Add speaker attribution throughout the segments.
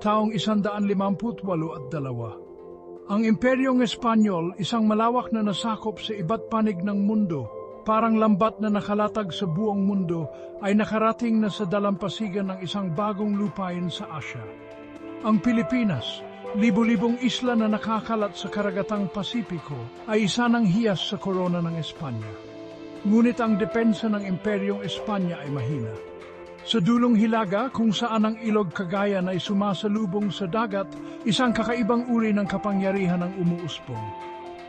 Speaker 1: taong 158 at dalawa. Ang Imperyong Espanyol, isang malawak na nasakop sa iba't panig ng mundo, parang lambat na nakalatag sa buong mundo, ay nakarating na sa dalampasigan ng isang bagong lupain sa Asya. Ang Pilipinas, libu-libong isla na nakakalat sa karagatang Pasipiko, ay isa ng hiyas sa korona ng Espanya. Ngunit ang depensa ng Imperyong Espanya ay mahina. Sa dulong hilaga kung saan ang ilog Cagayan ay sumasalubong sa dagat, isang kakaibang uri ng kapangyarihan ang umuuspong.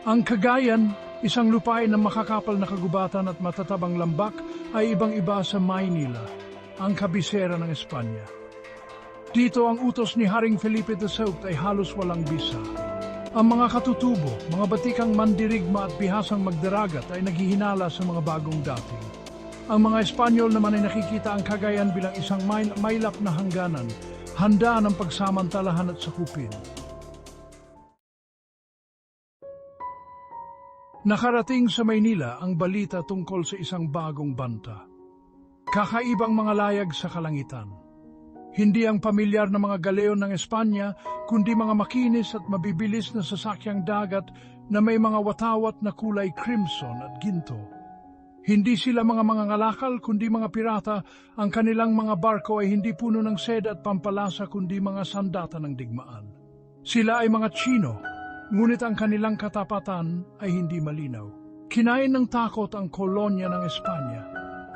Speaker 1: Ang Cagayan, isang lupain na makakapal na kagubatan at matatabang lambak, ay ibang-iba sa Maynila, ang kabisera ng Espanya. Dito ang utos ni Haring Felipe II ay halos walang bisa. Ang mga katutubo, mga batikang mandirigma at bihasang magdaragat ay naghihinala sa mga bagong dating. Ang mga Espanyol naman ay nakikita ang Cagayan bilang isang may, maylap na hangganan, handa ng pagsamantalahan at sakupin. Nakarating sa Maynila ang balita tungkol sa isang bagong banta. Kakaibang mga layag sa kalangitan. Hindi ang pamilyar na mga galeon ng Espanya, kundi mga makinis at mabibilis na sasakyang dagat na may mga watawat na kulay crimson at ginto. Hindi sila mga mga ngalakal kundi mga pirata, ang kanilang mga barko ay hindi puno ng seda at pampalasa kundi mga sandata ng digmaan. Sila ay mga Chino, ngunit ang kanilang katapatan ay hindi malinaw. Kinain ng takot ang kolonya ng Espanya.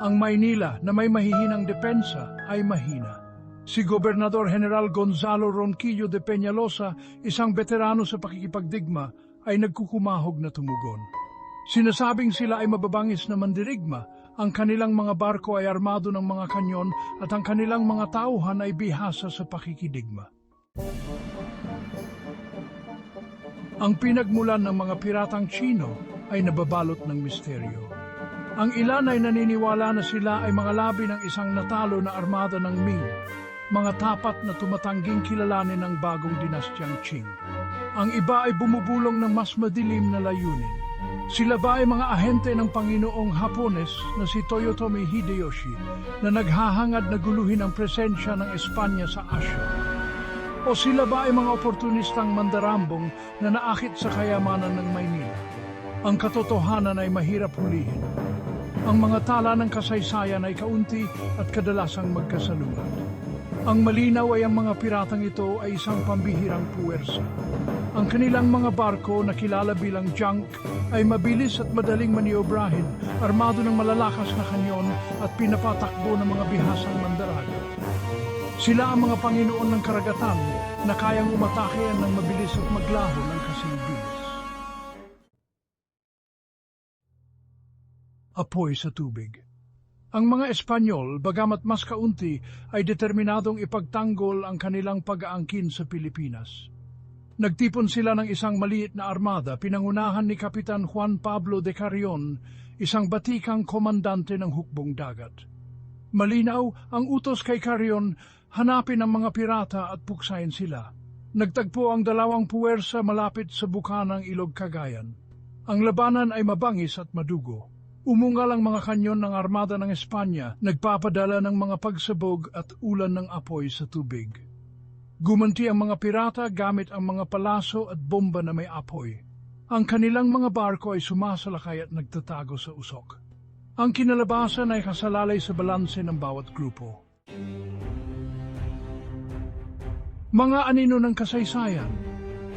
Speaker 1: Ang Maynila na may mahihinang depensa ay mahina. Si Gobernador General Gonzalo Ronquillo de Peñalosa, isang veterano sa pakikipagdigma, ay nagkukumahog na tumugon. Sinasabing sila ay mababangis na mandirigma, ang kanilang mga barko ay armado ng mga kanyon at ang kanilang mga tauhan ay bihasa sa pakikidigma. Ang pinagmulan ng mga piratang Chino ay nababalot ng misteryo. Ang ilan ay naniniwala na sila ay mga labi ng isang natalo na armada ng Ming, mga tapat na tumatangging kilalanin ng bagong dinastyang Qing. Ang iba ay bumubulong ng mas madilim na layunin. Sila ba ay mga ahente ng Panginoong Hapones na si Toyotomi Hideyoshi na naghahangad na guluhin ang presensya ng Espanya sa Asya? O sila ba ay mga oportunistang mandarambong na naakit sa kayamanan ng Maynila? Ang katotohanan ay mahirap hulihin. Ang mga tala ng kasaysayan ay kaunti at kadalasang magkasalungat. Ang malinaw ay ang mga piratang ito ay isang pambihirang puwersa. Ang kanilang mga barko na kilala bilang junk ay mabilis at madaling maniobrahin, armado ng malalakas na kanyon at pinapatakbo ng mga bihasang mandaragat. Sila ang mga Panginoon ng karagatan na kayang umatake ng mabilis at maglaho ng kasilbis. Apoy sa tubig. Ang mga Espanyol, bagamat mas kaunti, ay determinadong ipagtanggol ang kanilang pag-aangkin sa Pilipinas. Nagtipon sila ng isang maliit na armada pinangunahan ni Kapitan Juan Pablo de Carrion, isang batikang komandante ng hukbong dagat. Malinaw ang utos kay Carrion, hanapin ang mga pirata at puksain sila. Nagtagpo ang dalawang puwersa malapit sa bukanang Ilog Cagayan. Ang labanan ay mabangis at madugo. Umungal ang mga kanyon ng armada ng Espanya, nagpapadala ng mga pagsabog at ulan ng apoy sa tubig. Gumanti ang mga pirata gamit ang mga palaso at bomba na may apoy. Ang kanilang mga barko ay sumasalakay at nagtatago sa usok. Ang kinalabasan ay kasalalay sa balanse ng bawat grupo. Mga anino ng kasaysayan,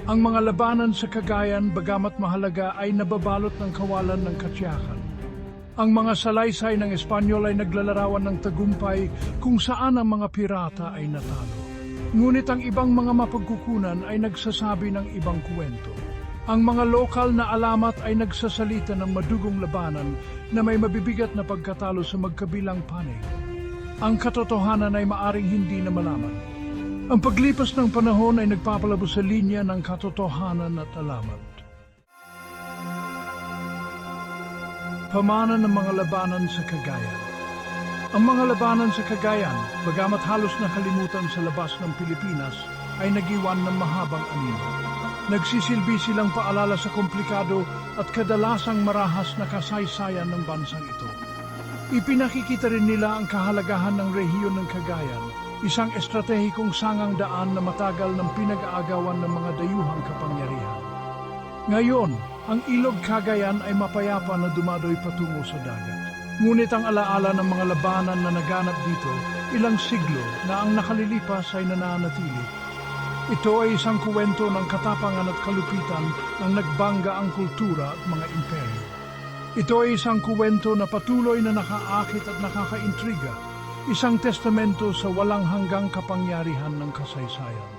Speaker 1: ang mga labanan sa Cagayan bagamat mahalaga ay nababalot ng kawalan ng katsiyakan. Ang mga salaysay ng Espanyol ay naglalarawan ng tagumpay kung saan ang mga pirata ay natalo. Ngunit ang ibang mga mapagkukunan ay nagsasabi ng ibang kwento. Ang mga lokal na alamat ay nagsasalita ng madugong labanan na may mabibigat na pagkatalo sa magkabilang panig. Ang katotohanan ay maaring hindi na malaman. Ang paglipas ng panahon ay nagpapalabos sa linya ng katotohanan at alamat. Pamana ng mga labanan sa Cagayan Ang mga labanan sa Cagayan, bagamat halos nakalimutan sa labas ng Pilipinas, ay nagiwan ng mahabang anino. Nagsisilbi silang paalala sa komplikado at kadalasang marahas na kasaysayan ng bansang ito. Ipinakikita rin nila ang kahalagahan ng rehiyon ng Cagayan isang estratehikong sangang daan na matagal ng pinag-aagawan ng mga dayuhang kapangyarihan. Ngayon, ang ilog Cagayan ay mapayapa na dumadoy patungo sa dagat. Ngunit ang alaala ng mga labanan na naganap dito, ilang siglo na ang nakalilipas ay nananatili. Ito ay isang kuwento ng katapangan at kalupitan ng nagbangga ang kultura at mga imperyo. Ito ay isang kuwento na patuloy na nakaakit at nakakaintriga, isang testamento sa walang hanggang kapangyarihan ng kasaysayan.